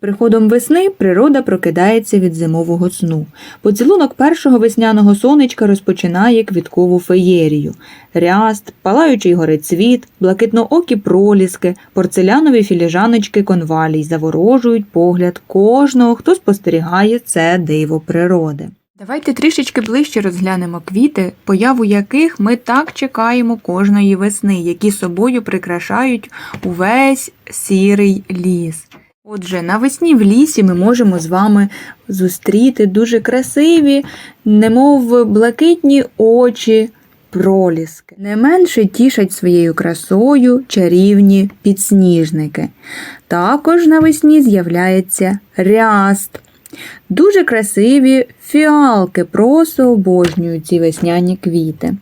приходом весни природа прокидається від зимового сну. Поцілунок першого весняного сонечка розпочинає квіткову феєрію. Ряст, палаючий горецвіт, блакитноокі проліски, порцелянові філіжаночки конвалій заворожують погляд кожного, хто спостерігає це диво природи. Давайте трішечки ближче розглянемо квіти, появу яких ми так чекаємо кожної весни, які собою прикрашають увесь сірий ліс. Отже, навесні в лісі ми можемо з вами зустріти дуже красиві, немов блакитні очі проліски. Не менше тішать своєю красою чарівні підсніжники. Також навесні з'являється ряст. Дуже красиві фіалки, просто обожнюють ці весняні квіти.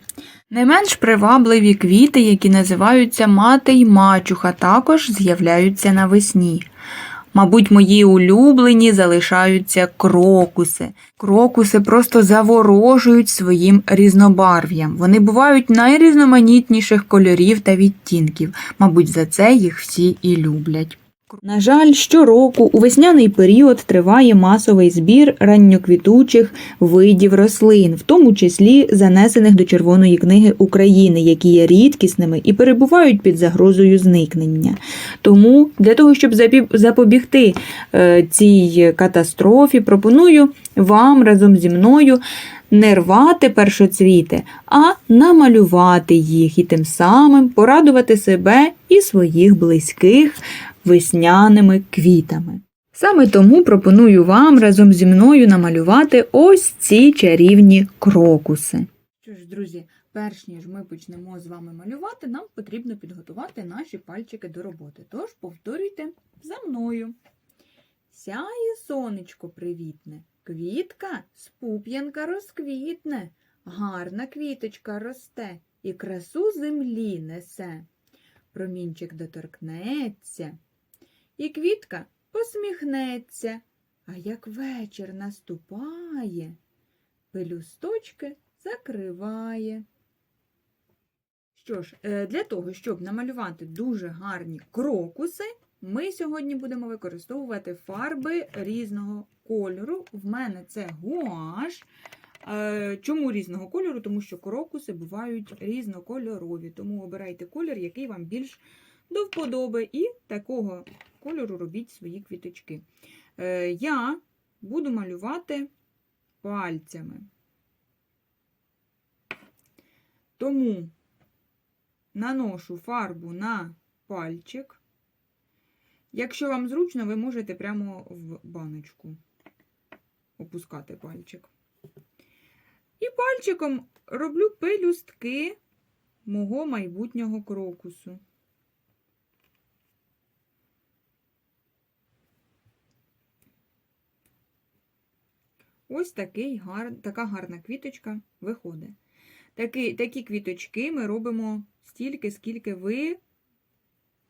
Не менш привабливі квіти, які називаються мати й мачуха, також з'являються навесні. Мабуть, мої улюблені залишаються крокуси. Крокуси просто заворожують своїм різнобарв'ям. Вони бувають найрізноманітніших кольорів та відтінків. Мабуть, за це їх всі і люблять. На жаль, щороку у весняний період триває масовий збір ранньоквітучих видів рослин, в тому числі занесених до Червоної книги України, які є рідкісними і перебувають під загрозою зникнення. Тому для того, щоб запобігти е, цій катастрофі, пропоную вам разом зі мною не рвати першоцвіти, а намалювати їх і тим самим порадувати себе і своїх близьких весняними квітами. Саме тому пропоную вам разом зі мною намалювати ось ці чарівні крокуси. Що ж, друзі, перш ніж ми почнемо з вами малювати, нам потрібно підготувати наші пальчики до роботи. Тож повторюйте за мною. Сяє сонечко привітне, квітка з пуп'янка розквітне, гарна квіточка росте і красу землі несе. Промінчик доторкнеться, і квітка посміхнеться, а як вечір наступає, пелюсточки закриває. Що ж, е, для того, щоб намалювати дуже гарні крокуси, ми сьогодні будемо використовувати фарби різного кольору. В мене це гуаш. Е, Чому різного кольору? Тому що крокуси бувають різнокольорові. Тому обирайте колір, який вам більш до вподоби, і такого кольору робіть свої квіточки. Е, Я буду малювати пальцями. Тому наношу фарбу на пальчик. Якщо вам зручно, ви можете прямо в баночку опускати пальчик. І пальчиком роблю пелюстки мого майбутнього крокусу. Ось такий гар... така гарна квіточка виходить. Такі, такі квіточки ми робимо стільки, скільки ви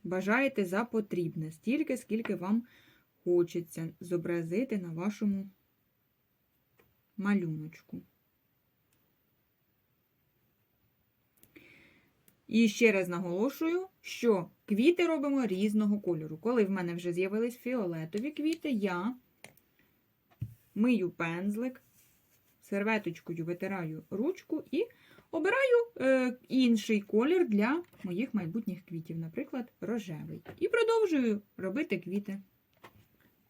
бажаєте за потрібне, стільки, скільки вам хочеться зобразити на вашому малюночку. І ще раз наголошую, що квіти робимо різного кольору. Коли в мене вже з'явились фіолетові квіти, я мию пензлик, серветочкою витираю ручку і обираю е, інший колір для моїх майбутніх квітів, наприклад, рожевий. І продовжую робити квіти.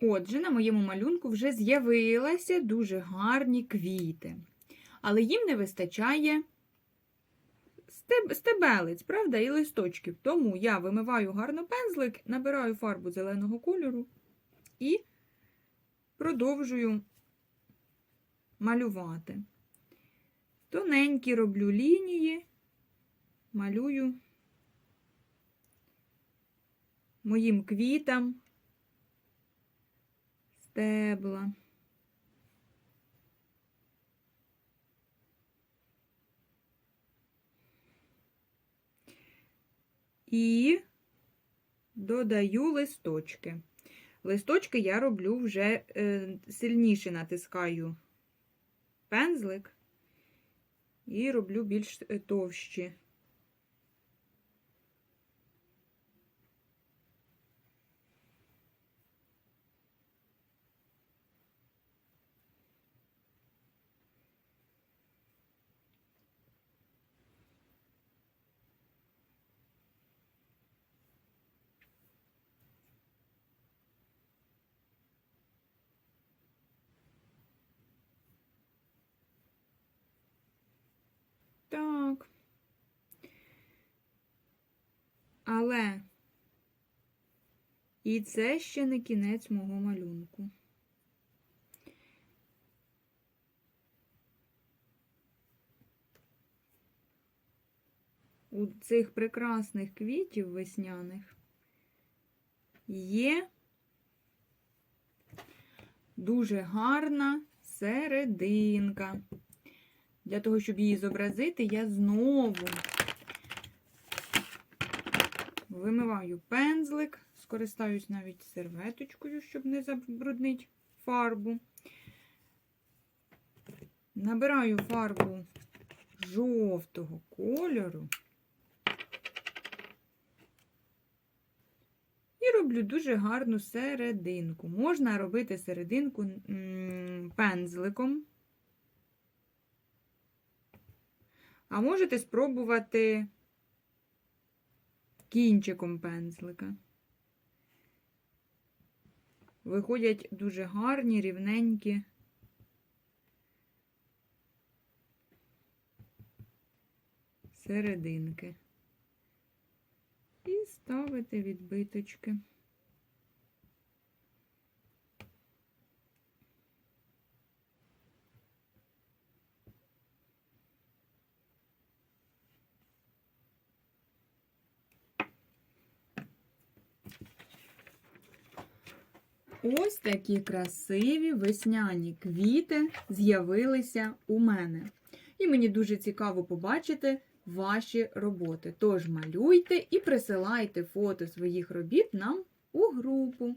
Отже, на моєму малюнку вже з'явилися дуже гарні квіти. Але їм не вистачає стеб- стебелець, правда, і листочків. Тому я вимиваю гарно пензлик, набираю фарбу зеленого кольору і продовжую малювати. Тоненькі роблю лінії, малюю моїм квітам стебла. І додаю листочки. Листочки я роблю вже е, сильніше натискаю пензлик і роблю більш е, товщі. Так. Але і це ще не кінець мого малюнку. У цих прекрасних квітів весняних є дуже гарна серединка. Для того, щоб її зобразити, я знову вимиваю пензлик, скористаюсь навіть серветочкою, щоб не забруднити фарбу. Набираю фарбу жовтого кольору і роблю дуже гарну серединку. Можна робити серединку пензликом. А можете спробувати кінчиком пензлика. Виходять дуже гарні, рівненькі. Серединки. І ставити відбиточки. Ось такі красиві весняні квіти з'явилися у мене. І мені дуже цікаво побачити ваші роботи. Тож малюйте і присилайте фото своїх робіт нам у групу.